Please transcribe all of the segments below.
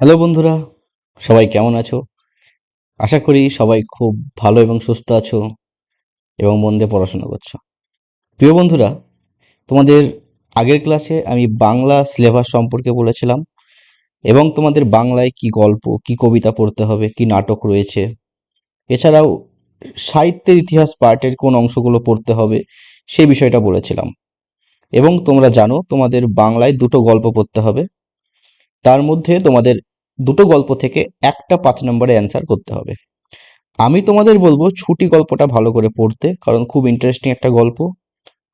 Hello বন্ধুরা, সবাই কেমন আছো? আশা করি সবাই খুব ভালো এবং সুস্থ আছো এবং মন দিয়ে পড়াশোনা করছ। প্রিয় বন্ধুরা, তোমাদের আগের ক্লাসে আমি বাংলা সিলেবাস সম্পর্কে বলেছিলাম এবং তোমাদের বাংলায় কি গল্প, কি কবিতা পড়তে হবে, কি নাটক রয়েছে। এছাড়াও সাহিত্যের ইতিহাস পার্টের কোন অংশগুলো পড়তে হবে সেই বিষয়টা বলেছিলাম। এবং তোমরা জানো তোমাদের বাংলায় দুটো গল্প পড়তে হবে। তার মধ্যে তোমাদের দুটো গল্প থেকে একটা পাঁচ নম্বরে অ্যান্সার করতে হবে। আমি তোমাদের বলব ছুটি গল্পটা ভালো করে পড়তে, কারণ খুব ইন্টারেস্টিং একটা গল্প,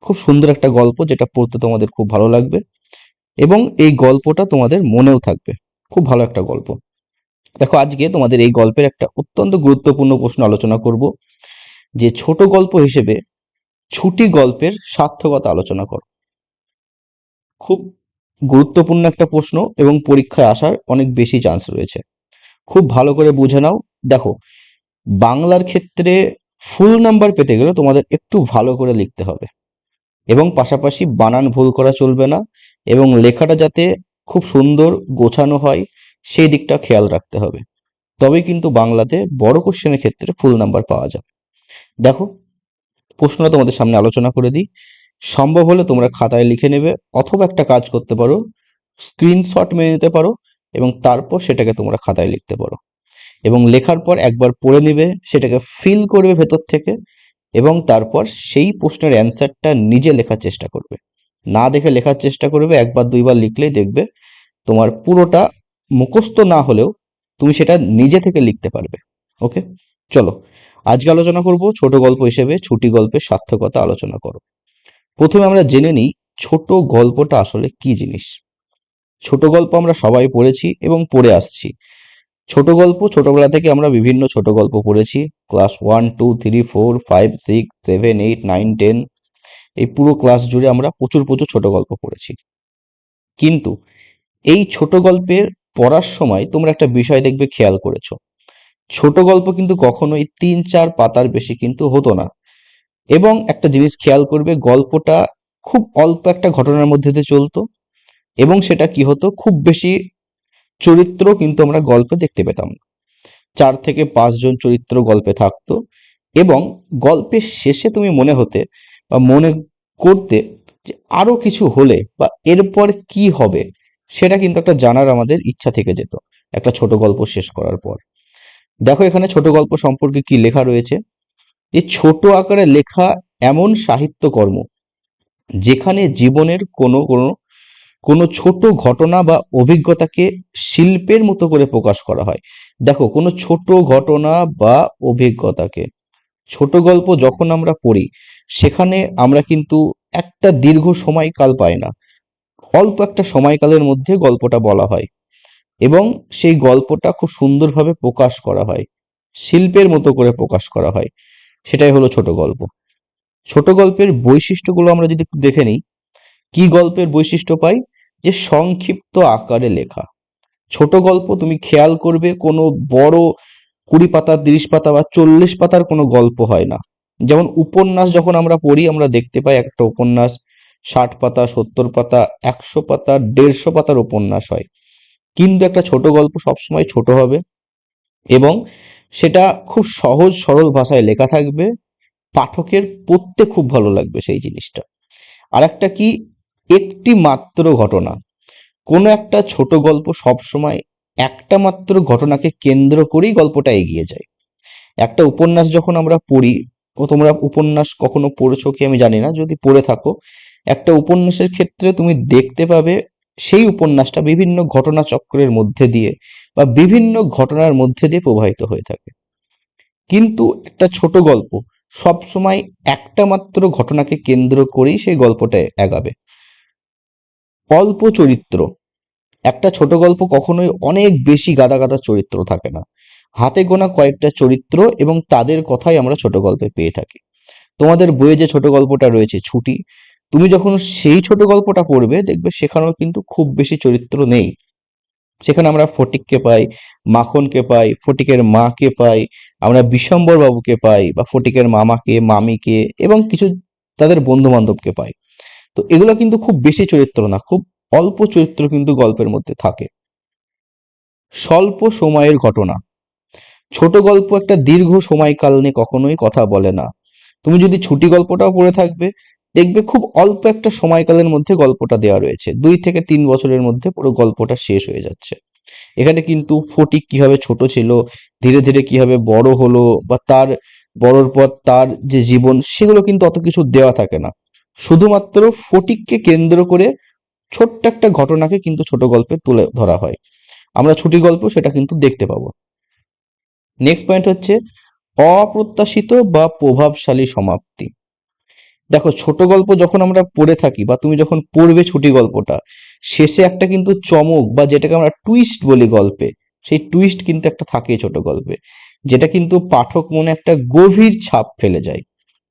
খুব সুন্দর একটা গল্প যেটা পড়তে তোমাদের খুব ভালো লাগবে এবং এই গল্পটা তোমাদের মনেও থাকবে। খুব ভালো একটা গল্প। দেখো, আজকে তোমাদের এই গল্পের একটা অত্যন্ত গুরুত্বপূর্ণ প্রশ্ন আলোচনা করব, যে ছোট গল্প হিসেবে ছুটি গল্পের সার্থকতা আলোচনা করো। খুব গুরুত্বপূর্ণ একটা প্রশ্ন এবং পরীক্ষায় আসার অনেক বেশি চান্স রয়েছে। খুব ভালো করে বুঝে নাও। দেখো, বাংলার ক্ষেত্রে ফুল নাম্বার পেতে গেলে তোমাদের একটু ভালো করে লিখতে হবে। এবং পাশাপাশি বানান ভুল করা চলবে না এবং লেখাটা যাতে খুব সুন্দর গোছানো হয়, সেই দিকটা খেয়াল রাখতে হবে। তবে কিন্তু বাংলাতে বড় কোশ্চেনের ক্ষেত্রে ফুল নাম্বার পাওয়া যাবে। দেখো, প্রশ্নটা তোমাদের সামনে আলোচনা করে দিই। সম্ভব হলে তোমরা খাতায় লিখে নেবে অথবা একটা কাজ করতে পারো স্ক্রিনশট মেরে নিতে পারো এবং তারপর সেটাকে তোমরা খাতায় লিখতে পারো। এবং লেখার পর একবার পড়ে নিবে, সেটাকে ফিল করবে ভেতর থেকে এবং তারপর সেই প্রশ্নের অ্যান্সারটা নিজে লেখার চেষ্টা করবে। না দেখে লেখার চেষ্টা করবে, একবার দুইবার লিখলেই দেখবে তোমার পুরোটা মুখস্থ না হলেও তুমি সেটা নিজে থেকে লিখতে পারবে। ওকে চলো, আজকে আলোচনা করব ছোট গল্প হিসেবে, ছুটি গল্পের সার্থকতা আলোচনা করো। প্রথমে আমরা জেনে নিই ছোট গল্পটা আসলে কি জিনিস। ছোট গল্প আমরা সবাই পড়েছি এবং পড়ে আসছি। ছোট গল্প ছোটবেলা থেকে আমরা বিভিন্ন ছোট গল্প পড়েছি। Class one, two, three, four, five, six, seven, eight, nine, ten, এই পুরো ক্লাস জুড়ে আমরা প্রচুর প্রচুর ছোট গল্প পড়েছি। কিন্তু এই ছোট গল্পের পড়ার সময় তোমরা একটা বিষয় দেখবে খেয়াল করেছ। ছোট গল্প কিন্তু কখনোই তিন, চার পাতার বেশি কিন্তু হতো না। এবং একটা জিনিস খেয়াল করবে, গল্পটা খুব অল্প একটা ঘটনার মধ্যে দিয়ে চলতো এবং সেটা কি হতো, খুব বেশি চরিত্র কিন্তু আমরা গল্পে দেখতে পেতাম না। চার থেকে পাঁচজন চরিত্র গল্পে থাকতো এবং গল্পের শেষে তুমি মনে হতে বা মনে করতে যে আরও কিছু হলে বা এরপর কি হবে, সেটা কিন্তু একটা জানার আমাদের ইচ্ছা থেকে যেত। একটা ছোট গল্প শেষ করার পর। দেখো এখানে ছোট গল্প সম্পর্কে কি লেখা রয়েছে? যে ছোট আকারে লেখা এমন সাহিত্যকর্ম, যেখানে জীবনের কোনো কোনো কোনো ছোট ঘটনা বা অভিজ্ঞতাকে শিল্পের মতো করে প্রকাশ করা হয়। দেখো, কোনো ছোট ঘটনা বা অভিজ্ঞতাকে, ছোট গল্প যখন আমরা পড়ি, সেখানে আমরা কিন্তু একটা দীর্ঘ সময়কাল পাই না। অল্প একটা সময়কালের মধ্যে গল্পটা বলা হয় এবং সেই গল্পটা খুব সুন্দরভাবে প্রকাশ করা হয়, শিল্পের মতো করে প্রকাশ করা হয়। সেটাই হলো ছোট গল্প। ছোট গল্পের বৈশিষ্ট্যগুলো আমরা যদি একটু দেখে নিই, কি গল্পের বৈশিষ্ট্য পাই? যে সংক্ষিপ্ত আকারে লেখা। ছোট গল্প তুমি খেয়াল করবে কোনো বড় কুড়ি পাতা, তিরিশ পাতা বা চল্লিশ পাতার কোনো গল্প হয় না। যেমন উপন্যাস যখন আমরা পড়ি, আমরা দেখতে পাই একটা উপন্যাস, ষাট পাতা, সত্তর পাতা, একশো পাতা, দেড়শো পাতার উপন্যাস হয়। কিন্তু একটা ছোট গল্প সবসময় ছোট হবে এবং সেটা খুব সহজ, সরল ভাষায় লেখা থাকবে। পাঠকের পড়তে খুব ভালো লাগবে সেই জিনিসটা। আর একটা কি? একটি মাত্র ঘটনা। কোনো একটা ছোট গল্প সবসময় একটা মাত্র ঘটনাকে কেন্দ্র করেই গল্পটা এগিয়ে যায়। একটা উপন্যাস যখন আমরা পড়ি, ও তোমরা উপন্যাস কখনো পড়েছো কি আমি জানি না, যদি পড়ে থাকো, একটা উপন্যাসের ক্ষেত্রে তুমি দেখতে পাবে সেই উপন্যাসটা বিভিন্ন ঘটনা চক্রের মধ্যে দিয়ে বা বিভিন্ন ঘটনার মধ্যে দিয়ে প্রবাহিত হয়ে থাকে। কিন্তু একটা ছোট গল্প সব সময় একটা মাত্র ঘটনাকে কেন্দ্র করেই সেই গল্পটা এগাবে। অল্প চরিত্র একটা ছোট গল্প কখনোই অনেক বেশি গাদা গাদা চরিত্র থাকে না। হাতে গোনা কয়েকটা চরিত্র এবং তাদের কথাই আমরা ছোট গল্পে পেয়ে থাকি। তোমাদের বইয়ে যে ছোট গল্পটা রয়েছে, ছুটি তুমি যখন সেই ছোট গল্পটা পড়বে, দেখবে সেখানেও কিন্তু খুব বেশি চরিত্র নেই। সেখানে আমরা ফটিককে পাই, মাখনকে পাই, ফটিকের মাকে পাই, আমরা বিশম্বর বাবুকে পাই বা ফটিকের মামাকে, মামিকে এবং কিছু তাদের বন্ধু বান্ধবকে পাই। তো এগুলো কিন্তু খুব বেশি চরিত্র না, খুব অল্প চরিত্র কিন্তু গল্পের মধ্যে থাকে। স্বল্প সময়ের ঘটনা। ছোট গল্প একটা দীর্ঘ সময়কাল নিয়ে কখনোই কথা বলে না। তুমি যদি ছুটি গল্পটাও পড়ে থাকবে দেখবে খুব অল্প একটা সময়কালের মধ্যে গল্পটা দেওয়া রয়েছে। দুই থেকে তিন বছরের মধ্যে পুরো গল্পটা শেষ হয়ে যাচ্ছে। এখানে কিন্তু ফটিক কীভাবে ছোট ছিল, ধীরে ধীরে কীভাবে বড় হলো বা তার বড়র পর তার যে জীবন, সেগুলো কিন্তু অত কিছু দেওয়া থাকে না। শুধুমাত্র ফটিককে কেন্দ্র করে ছোট্ট একটা ঘটনাকে কিন্তু ছোট গল্পে তুলে ধরা হয়। আমরা ছুটি গল্প সেটা কিন্তু দেখতে পাবো। নেক্সট পয়েন্ট হচ্ছে, অপ্রত্যাশিত বা প্রভাবশালী সমাপ্তি। দেখো, ছোট গল্প যখন আমরা পড়ে থাকি বা তুমি যখন পড়বে ছুটি গল্পটা, শেষে একটা কিন্তু চমক বা যেটাকে আমরা টুইস্ট বলি গল্পে, সেই টুইস্ট কিন্তু একটা থাকে ছোট গল্পে, যেটা কিন্তু পাঠক মনে একটা গভীর ছাপ ফেলে যায়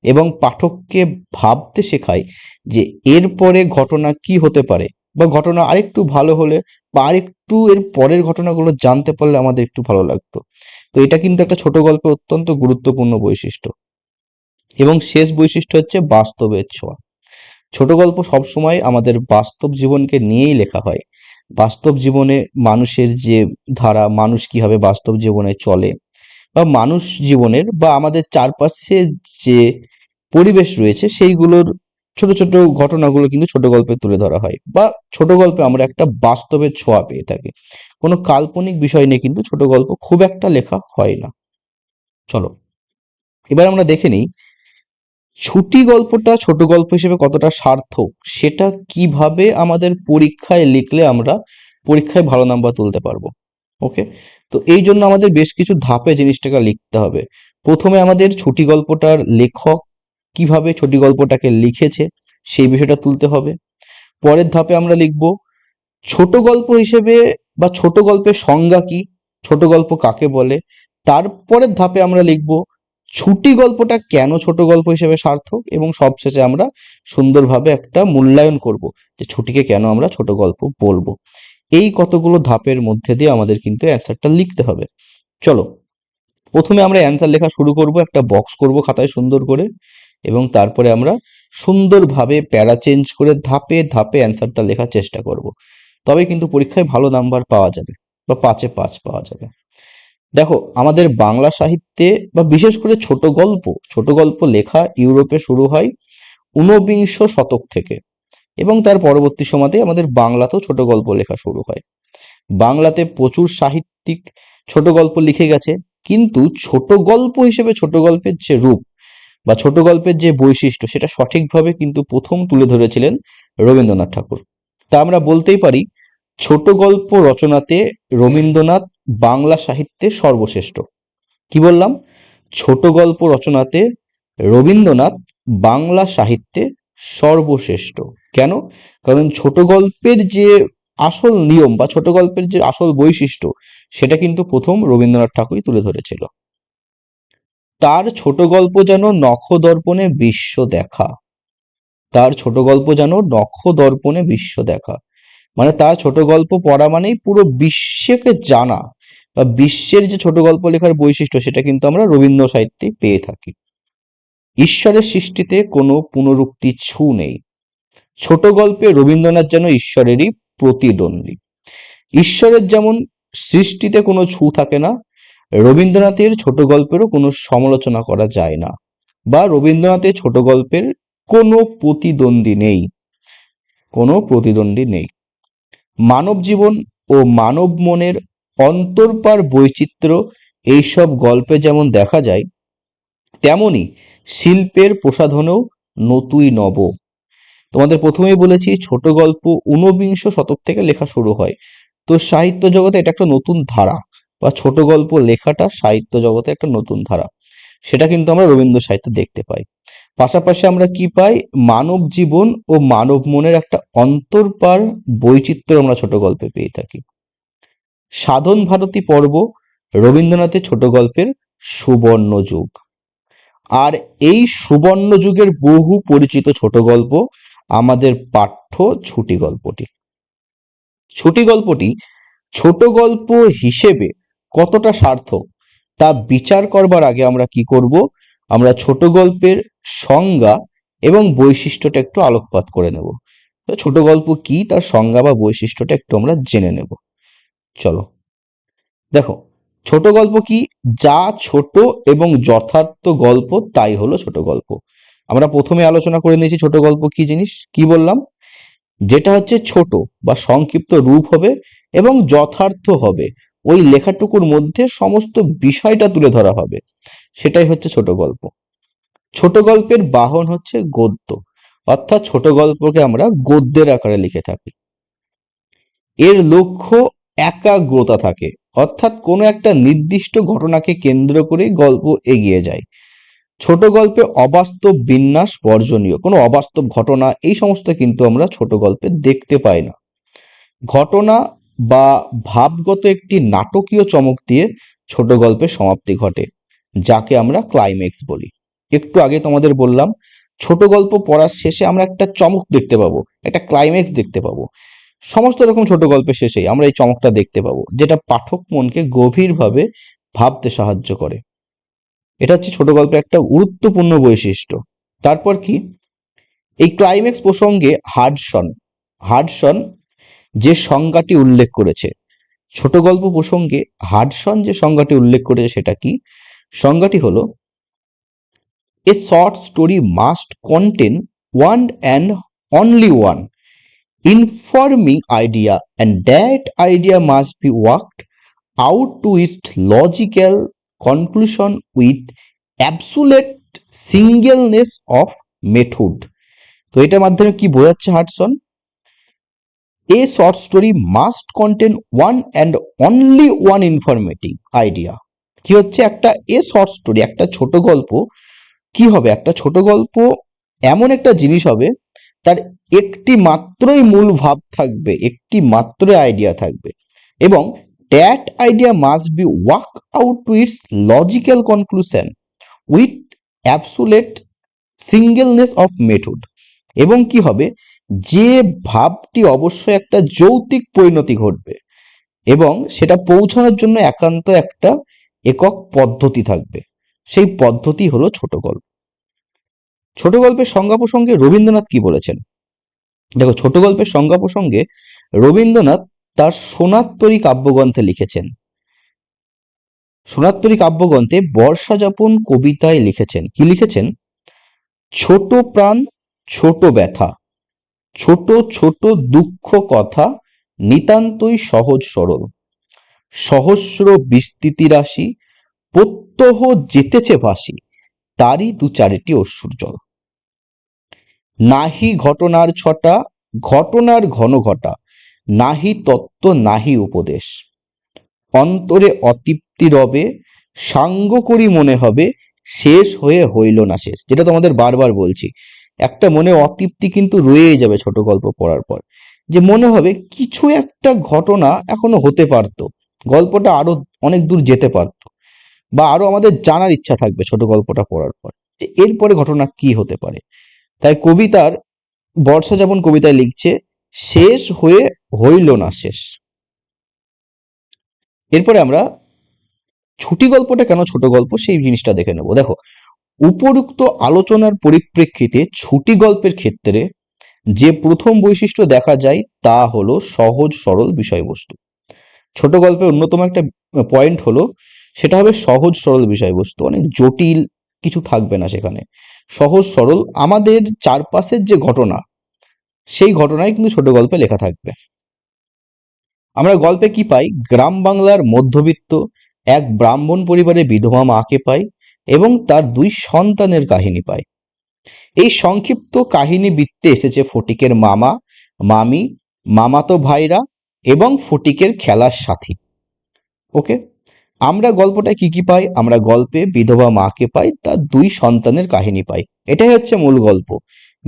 এবং পাঠককে ভাবতে শেখায় যে এরপরে ঘটনা কি হতে পারে বা ঘটনা আরেকটু ভালো হলে বা আরেকটু এর পরের ঘটনাগুলো জানতে পারলে আমাদের একটু ভালো লাগতো। তো এটা কিন্তু একটা ছোট গল্পের অত্যন্ত গুরুত্বপূর্ণ বৈশিষ্ট্য। এবং শেষ বৈশিষ্ট্য হচ্ছে বাস্তবের ছোঁয়া। ছোট গল্প সবসময় আমাদের বাস্তব জীবনকে নিয়েই লেখা হয়। বাস্তব জীবনে মানুষের যে ধারা, মানুষ কীভাবে বাস্তব জীবনে চলে বা মানুষ জীবনের বা আমাদের চারপাশে যে পরিবেশ রয়েছে, সেইগুলোর ছোট ছোট ঘটনাগুলো কিন্তু ছোট গল্পে তুলে ধরা হয় বা ছোট গল্পে আমরা একটা বাস্তবের ছোঁয়া পেয়ে থাকি। কোনো কাল্পনিক বিষয় নিয়ে কিন্তু ছোট গল্প খুব একটা লেখা হয় না। চলো, এবার আমরা দেখে নিই ছুটি গল্পটা ছোট গল্প হিসেবে কতটা সার্থক, সেটা কীভাবে আমাদের পরীক্ষায় লিখলে আমরা পরীক্ষায় ভালো নাম্বার তুলতে পারব ওকে তো এই জন্য আমাদের বেশ কিছু ধাপে জিনিসটাকে লিখতে হবে। প্রথমে আমাদের ছুটি গল্পটার লেখক কীভাবে ছুটি গল্পটাকে লিখেছে, সেই বিষয়টা তুলতে হবে। পরের ধাপে আমরা লিখব ছোট গল্প হিসেবে বা ছোট গল্পের সংজ্ঞা কি, ছোট গল্প কাকে বলে, তারপরের ধাপে আমরা লিখব ছুটি গল্পটা কেন ছোট গল্প হিসেবে সার্থক এবং সবশেষে আমরা সুন্দরভাবে একটা মূল্যায়ন করব যে ছুটিকে কেন আমরা ছোট গল্প বলব। এই কতগুলো ধাপের মধ্যে দিয়ে আমাদের কিন্তু অ্যান্সারটা লিখতে হবে। চলো, প্রথমে আমরা অ্যান্সার লেখা শুরু করব, একটা বক্স করব খাতায় সুন্দর করে এবং তারপরে আমরা সুন্দরভাবে প্যারা চেঞ্জ করে ধাপে ধাপে অ্যান্সারটা লেখার চেষ্টা করব। তবে কিন্তু পরীক্ষায় ভালো নাম্বার পাওয়া যাবে বা পাঁচে পাঁচ পাওয়া যাবে। দেখো, আমাদের বাংলা সাহিত্যে বা বিশেষ করে ছোট গল্প ছোট গল্প লেখা ইউরোপে শুরু হয় ঊনবিংশ শতক থেকে এবং তার পরবর্তী সময়তে আমাদের বাংলাতেও ছোট গল্প লেখা শুরু হয়। বাংলাতে প্রচুর সাহিত্যিক ছোট গল্প লিখে গেছে, কিন্তু ছোট গল্প হিসেবে ছোট গল্পের যে রূপ বা ছোট গল্পের যে বৈশিষ্ট্য সেটা সঠিকভাবে কিন্তু প্রথম তুলে ধরেছিলেন রবীন্দ্রনাথ ঠাকুর। তা আমরা বলতেই পারি, ছোট গল্প রচনাতে রবীন্দ্রনাথ বাংলা সাহিত্যে সর্বশ্রেষ্ঠ। কি বললাম? ছোট গল্প রচনাতে রবীন্দ্রনাথ বাংলা সাহিত্যে সর্বশ্রেষ্ঠ। কেন? কারণ ছোট গল্পের যে আসল নিয়ম বা ছোট গল্পের যে আসল বৈশিষ্ট্য, সেটা কিন্তু প্রথম রবীন্দ্রনাথ ঠাকুরই তুলে ধরেছিল। তার ছোট গল্প যেন নখ দর্পণে বিশ্ব দেখা। তার ছোট গল্প যেন নখ দর্পণে বিশ্ব দেখা। মানে তার ছোট গল্প পড়া মানেই পুরো বিশ্বকে জানা। বা বিশ্বের যে ছোট গল্প লেখার বৈশিষ্ট্য, সেটা কিন্তু আমরা রবীন্দ্র সাহিত্যে পেয়ে থাকি। ঈশ্বরের সৃষ্টিতে কোনো পুনরুক্তি ছু নেই। ছোট গল্পে রবীন্দ্রনাথ যেন ঈশ্বরেরই প্রতিদ্বন্দ্বী। ঈশ্বরের যেমন সৃষ্টিতে কোনো ছু থাকে না, রবীন্দ্রনাথের ছোট গল্পেরও কোনো সমালোচনা করা যায় না। বা রবীন্দ্রনাথের ছোট গল্পের কোনো প্রতিদ্বন্দ্বী নেই। কোনো প্রতিদ্বন্দ্বী নেই। মানব জীবন ও মানব মনের অন্তর্পার বৈচিত্র্য এইসব গল্পে যেমন দেখা যায়, তেমনি শিল্পের প্রসাধনেও নতুই নব। তোমাদের প্রথমেই বলেছি, ছোট গল্প ঊনবিংশ শতক থেকে লেখা শুরু হয়। তো সাহিত্য জগতে এটা একটা নতুন ধারা, বা ছোট গল্প লেখাটা সাহিত্য জগতে একটা নতুন ধারা। সেটা কিন্তু আমরা রবীন্দ্র সাহিত্যে দেখতে পাই। পাশাপাশি আমরা কি পাই? মানব জীবন ও মানব মনের একটা অন্তর্পার বৈচিত্র্য আমরা ছোট গল্পে পেয়ে থাকি। সাধন ভারতী পর্ব, রবীন্দ্রনাথের ছোট গল্পের সুবর্ণ যুগ। আর এই সুবর্ণ যুগের বহু পরিচিত ছোট গল্প আমাদের পাঠ্য ছুটি গল্পটি। ছুটি গল্পটি ছোট গল্প হিসেবে কতটা সার্থক তা বিচার করবার আগে আমরা কি করব? আমরা ছোট গল্পের সংজ্ঞা এবং বৈশিষ্ট্যটা একটু আলোকপাত করে নেব। ছোট গল্প কি? তার সংজ্ঞা বা বৈশিষ্ট্যটা একটু আমরা জেনে নেব। চলো। দেখো, ছোট গল্প কি? যা ছোট এবং যথার্থ গল্প, তাই হলো ছোট গল্প। আমরা প্রথমে আলোচনা করে নিয়েছি ছোট গল্প কি জিনিস। কি বললাম? যেটা হচ্ছে ছোট বা সংক্ষিপ্ত রূপ হবে এবং যথার্থ হবে। ওই লেখাটুকুর মধ্যে সমস্ত বিষয়টা তুলে ধরা হবে। সেটাই হচ্ছে ছোট গল্প। ছোট গল্পের বাহন হচ্ছে গদ্য। অর্থাৎ ছোট গল্পকে আমরা গদ্যের আকারে লিখে থাকি। এর লক্ষ্য একাগ্রতা থাকে। অর্থাৎ কোনো একটা নির্দিষ্ট ঘটনাকে কেন্দ্র করে গল্প এগিয়ে যায়। ছোট গল্পে অবাস্তব বিন্যাস বর্জনীয়। কোনো অবাস্তব ঘটনা, এই সমস্ত কিন্তু আমরা ছোট গল্পে দেখতে পাই না। ঘটনা বা ভাবগত একটি নাটকীয় চমক দিয়ে ছোট গল্পের সমাপ্তি ঘটে, যাকে আমরা ক্লাইম্যাক্স বলি। একটু আগে তোমাদের বললাম, ছোট গল্প পড়ার শেষে আমরা একটা চমক দেখতে পাবো, একটা ক্লাইম্যাক্স দেখতে পাবো। সমস্ত রকম ছোট গল্পের শেষেই আমরা এই চমকটা দেখতে পাবো, যেটা পাঠক মনকে গভীরভাবে ভাবতে সাহায্য করে। এটা হচ্ছে ছোট গল্পের একটা গুরুত্বপূর্ণ বৈশিষ্ট্য। তারপর কি? এই ক্লাইম্যাক্স প্রসঙ্গে হার্ডসন হার্ডসন যে সংজ্ঞাটি উল্লেখ করেছে, ছোট গল্প প্রসঙ্গে হার্ডসন যে সংজ্ঞাটি উল্লেখ করেছে সেটা কি? সংজ্ঞাটি হলো a short story must contain one and only one informing idea and that idea must be worked out to its logical conclusion with absolute singleness of method. তো এটার মাধ্যমে কি বোঝাচ্ছে Hudson a short story must contain one and only one informative idea কি হচ্ছে? একটা এ short story একটা ছোট গল্প কি হবে? একটা ছোট গল্প, এমন একটা জিনিস হবে, তার একটি মাত্রই মূল ভাব থাকবে, একটি মাত্র আইডিয়া থাকবে। এবং that idea must be work out to its logical conclusion with absolute singleness of method এবং কি হবে? যে ভাবটি অবশ্যই একটা যৌতিক পরিণতি ঘটবে এবং সেটা পৌঁছানোর জন্য একান্ত একটা একক পদ্ধতি থাকবে। সেই পদ্ধতি হলো ছোট গল্প। ছোট গল্পের সংজ্ঞা প্রসঙ্গে রবীন্দ্রনাথ কি বলেছেন? দেখো, ছোট গল্পের সংজ্ঞা প্রসঙ্গে রবীন্দ্রনাথ তার সোনাত্তরী কাব্যগ্রন্থে লিখেছেন। সোনাত্তরী কাব্যগ্রন্থে বর্ষা যাপন কবিতায় লিখেছেন। কি লিখেছেন? ছোট প্রাণ, ছোট ব্যথা, ছোট ছোট দুঃখ কথা নিতান্তই সহজ সরল, সহস্র বিস্তৃতি রাশি প্রত্যহ যেতেছে ভাসি, তারই দু চারিটি অশ্রুর জল। নাহি ঘটনার ছটা, ঘটনার ঘন ঘটা, নাহি তত্ত্ব, নাহি উপদেশ। অন্তরে অতৃপ্তি রবে, সাঙ্গ করি মনে হবে, শেষ হয়ে হইল না শেষ। যেটা তোমাদের বারবার বলছি, একটা মনে অতৃপ্তি কিন্তু রয়েই যাবে ছোট গল্প পড়ার পর। যে মনে হবে কিছু একটা ঘটনা এখনও হতে পারতো, গল্পটা আরও অনেক দূর যেতে পারতো। বা আরও আমাদের জানার ইচ্ছা থাকবে ছোট গল্পটা পড়ার পর, যে এরপরে ঘটনা কি হতে পারে? তাই কবিতার, বর্ষা যেমন কবিতায় লিখছে, শেষ হয়ে হইল না শেষ। এরপরে আমরা ছুটি গল্পটা কেন ছোট গল্প সেই জিনিসটা দেখে নেব। দেখো, উপরুক্ত আলোচনার পরিপ্রেক্ষিতে ছুটি গল্পের ক্ষেত্রে যে প্রথম বৈশিষ্ট্য দেখা যায় তা হলো সহজ সরল বিষয়বস্তু। ছোট গল্পের অন্যতম একটা পয়েন্ট হলো সেটা হবে সহজ সরল বিষয়বস্তু অনেক জটিল কিছু থাকবে না সেখানে। সহজ সরল আমাদের চারপাশের যে ঘটনা, সেই ঘটনাই কিন্তু ছোট গল্পে লেখা থাকবে। আমরা গল্পে কি পাই? গ্রাম বাংলার মধ্যবিত্ত এক ব্রাহ্মণ পরিবারে বিধবা মাকে পাই এবং তার দুই সন্তানের কাহিনী পাই। এই সংক্ষিপ্ত কাহিনী বৃত্তে এসেছে ফটিকের মামা, মামি, মামাতো ভাইরা এবং ফটিকের খেলার সাথী। ওকে? আমরা গল্পটা কি কি পাই? আমরা গল্পে বিধবা মাকে পাই, তার দুই সন্তানের কাহিনী পাই। এটাই হচ্ছে মূল গল্প।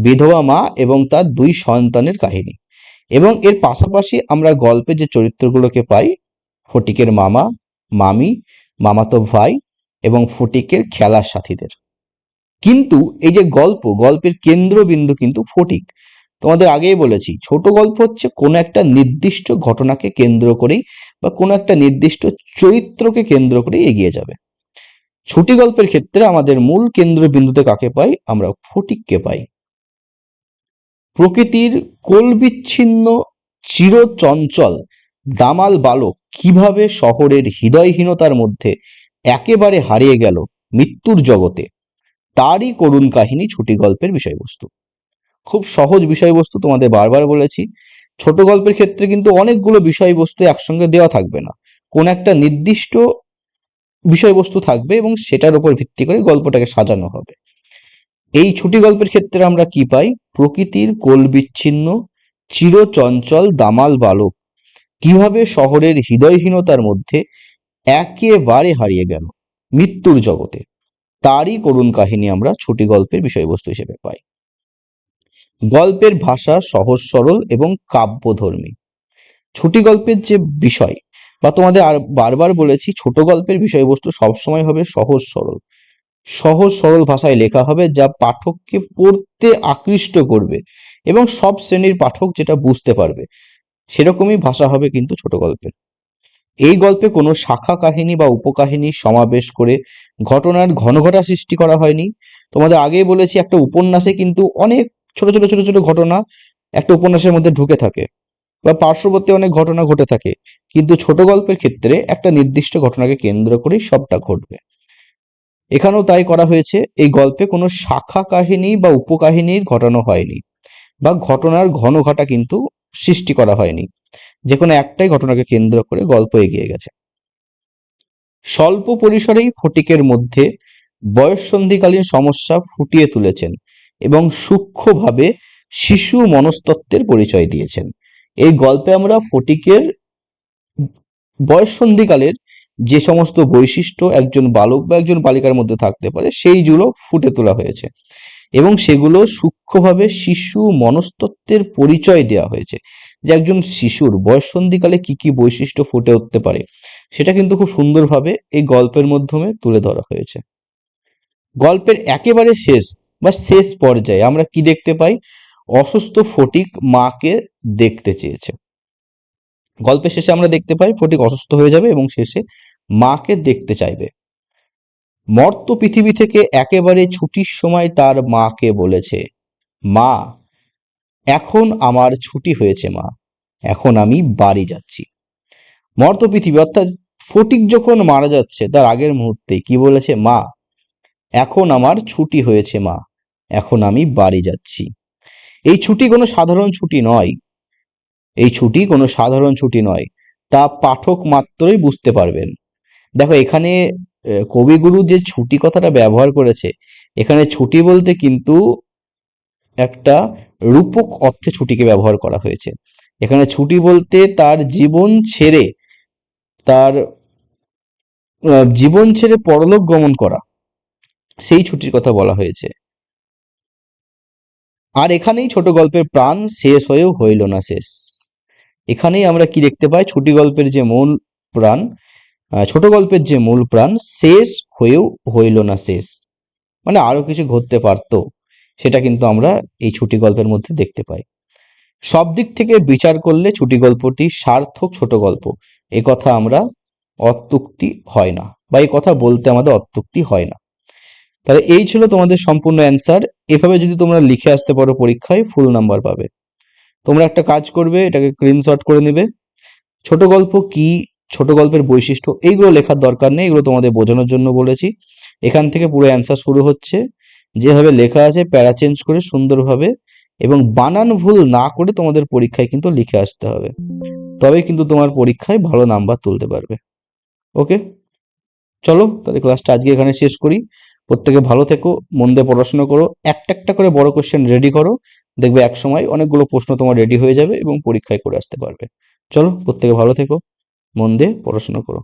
বিধবা মা এবং তার দুই সন্তানের কাহিনী। এবং এর পাশাপাশি আমরা গল্পে যে চরিত্রগুলোকে পাই, ফটিকের মামা, মামি, মামাতো ভাই এবং ফটিকের খেলার সাথীদের। কিন্তু এই যে গল্প, গল্পের কেন্দ্রবিন্দু কিন্তু ফটিক। তোমাদের আগেই বলেছি, ছোট গল্প হচ্ছে কোনো একটা নির্দিষ্ট ঘটনাকে কেন্দ্র করেই বা কোনো একটা নির্দিষ্ট চরিত্রকে কেন্দ্র করে এগিয়ে যাবে। ছুটি গল্পের ক্ষেত্রে আমাদের মূল কেন্দ্রবিন্দুতে কাকে পাই? আমরা ফটিককে পাই। প্রকৃতির কোল বিচ্ছিন্ন চিরচঞ্চল দামাল বালক কীভাবে শহরের হৃদয়হীনতার মধ্যে একেবারে হারিয়ে গেল মৃত্যুর জগতে, তারই করুণ কাহিনী ছুটি গল্পের বিষয়বস্তু। খুব সহজ বিষয়বস্তু তোমাদের বারবার বলেছি ছোট গল্পের ক্ষেত্রে কিন্তু অনেকগুলো বিষয়বস্তু একসঙ্গে দেওয়া থাকবে না। কোন একটা নির্দিষ্ট বিষয়বস্তু থাকবে এবং সেটার উপর ভিত্তি করে গল্পটাকে সাজানো হবে। এই ছুটি গল্পের ক্ষেত্রে আমরা কি পাই? প্রকৃতির কোল বিচ্ছিন্ন, চিরচঞ্চল দামাল বালক। কীভাবে শহরের হৃদয়হীনতার মধ্যে একেবারে হারিয়ে গেল মৃত্যুর জগতে। তারই করুণ কাহিনী আমরা ছুটি গল্পের বিষয়বস্তু হিসেবে পাই। গল্পের ভাষা সহজ, সরল এবং কাব্যধর্মী। ছুটি গল্পের যে বিষয়, বা তোমাদের আর বারবার বলেছি, ছোট গল্পের বিষয়বস্তু সবসময় হবে সহজ, সরল। সহজ, সরল ভাষায় লেখা হবে যা পাঠককে পড়তে আকৃষ্ট করবে এবং সব শ্রেণির পাঠক যেটা বুঝতে পারবে, সেরকমই ভাষা হবে কিন্তু ছোট গল্পের। এই গল্পে কোনো শাখা কাহিনী বা উপকাহিনী সমাবেশ করে ঘটনার ঘনঘটা সৃষ্টি করা হয়নি। তোমাদের আগেই বলেছি, একটা উপন্যাসে কিন্তু অনেক ছোট ছোট ছোট ছোট ঘটনা একটা উপন্যাসের মধ্যে ঢুকে থাকে বা পার্শ্ববর্তী অনেক ঘটনা ঘটে থাকে। কিন্তু ছোট গল্পের ক্ষেত্রে একটা নির্দিষ্ট ঘটনাকে কেন্দ্র করেই সবটা ঘটবে। এখানেও তাই করা হয়েছে, এই গল্পে কোনো শাখা কাহিনী বা উপকাহিনীর ঘটানো হয়নি বা ঘটনার ঘন ঘটা কিন্তু সৃষ্টি করা হয়নি। যে কোনো একটাই ঘটনাকে কেন্দ্র করে গল্প এগিয়ে গেছে। স্বল্প পরিসরেই ফটিকের মধ্যে বয়ঃসন্ধিকালীন সমস্যা ফুটিয়ে তুলেছেন এবং সূক্ষ্মভাবে শিশু মনস্তত্ত্বের পরিচয় দিয়েছেন। এই গল্পে আমরা ফটিকের বয়ঃসন্ধিকালের যে সমস্ত বৈশিষ্ট্য একজন বালক বা একজন বালিকার মধ্যে থাকতে পারে, সেইগুলো ফুটে তোলা হয়েছে এবং সেগুলো সূক্ষ্মভাবে শিশু মনস্তত্ত্বের পরিচয় দেওয়া হয়েছে যে একজন শিশুর বয়ঃসন্ধিকালে কি কি বৈশিষ্ট্য ফুটে উঠতে পারে, সেটা কিন্তু খুব সুন্দরভাবে এই গল্পের মাধ্যমে তুলে ধরা হয়েছে। গল্পের একেবারে শেষ বা শেষ পর্যায়ে আমরা কি দেখতে পাই? অসুস্থ ফটিক মাকে দেখতে চেয়েছে। গল্পের শেষে আমরা দেখতে পাই ফটিক অসুস্থ হয়ে যাবে এবং শেষে মাকে দেখতে চাইবে। মর্ত পৃথিবী থেকে একেবারে ছুটির সময় তার মাকে বলেছে, মা, এখন আমার ছুটি হয়েছে মা, এখন আমি বাড়ি যাচ্ছি। মর্ত পৃথিবী অর্থাৎ ফটিক যখন মারা যাচ্ছে, তার আগের মুহূর্তে কি বলেছে? মা, এখন আমার ছুটি হয়েছে মা এখন আমি বাড়ি যাচ্ছি। এই ছুটি কোনো সাধারণ ছুটি নয়। এই ছুটি কোনো সাধারণ ছুটি নয়। তা পাঠক মাত্রই বুঝতে পারবেন। দেখো, এখানে কবিগুরু যে ছুটি কথাটা ব্যবহার করেছে, এখানে ছুটি বলতে কিন্তু একটা রূপক অর্থে ছুটিকে ব্যবহার করা হয়েছে। এখানে ছুটি বলতে তার জীবন ছেড়ে, তার জীবন ছেড়ে পরলোক গমন করা, সেই ছুটির কথা বলা হয়েছে। আর এখানেই ছোট গল্পের প্রাণ শেষ হয়েও হইল না শেষ। এখানেই আমরা কি দেখতে পাই? ছুটি গল্পের যে মূল প্রাণ ছোট গল্পের যে মূল প্রাণ শেষ হয়েও হইল না শেষ। মানে আরও কিছু ঘটতে পারতো, সেটা কিন্তু আমরা এই ছুটি গল্পের মধ্যে দেখতে পাই। সব দিক থেকে বিচার করলে ছুটি গল্পটি সার্থক ছোট গল্প। এ কথা আমরা অত্যুক্তি হয় না, বা এই কথা বলতে আমাদের অত্যুক্তি হয় না। তাহলে এই ছিল তোমাদের সম্পূর্ণ অ্যান্সার এভাবে যদি তোমরা লিখে আসতে পারো পরীক্ষায় ফুল নাম্বার পাবে। তোমরা একটা কাজ করবে, এটাকে স্ক্রিনশট করে নেবে। ছোট গল্প কি, ছোট গল্পের বৈশিষ্ট্য, এইগুলো লেখার দরকার নেই, এগুলো তোমাদের বোঝানোর জন্য বলেছি। এখান থেকে পুরো অ্যান্সার শুরু হচ্ছে। যেভাবে লেখা আছে, প্যারা চেঞ্জ করে সুন্দরভাবে এবং বানান ভুল না করে তোমাদের পরীক্ষায় কিন্তু লিখে আসতে হবে। তবে কিন্তু তোমার পরীক্ষায় ভালো নাম্বার তুলতে পারবে। ওকে চলো, তাহলে ক্লাসটা আজকে এখানে শেষ করি। প্রত্যেকে ভালো থেকো মন দিয়ে পড়াশোনা করো, একটা একটা করে বড় কোশ্চেন রেডি করো, দেখবে এক সময় অনেকগুলো প্রশ্ন তোমার রেডি হয়ে যাবে এবং পরীক্ষায় করে আসতে পারবে। চলো, প্রত্যেকে ভালো থেকো মন দিয়ে পড়াশোনা করো।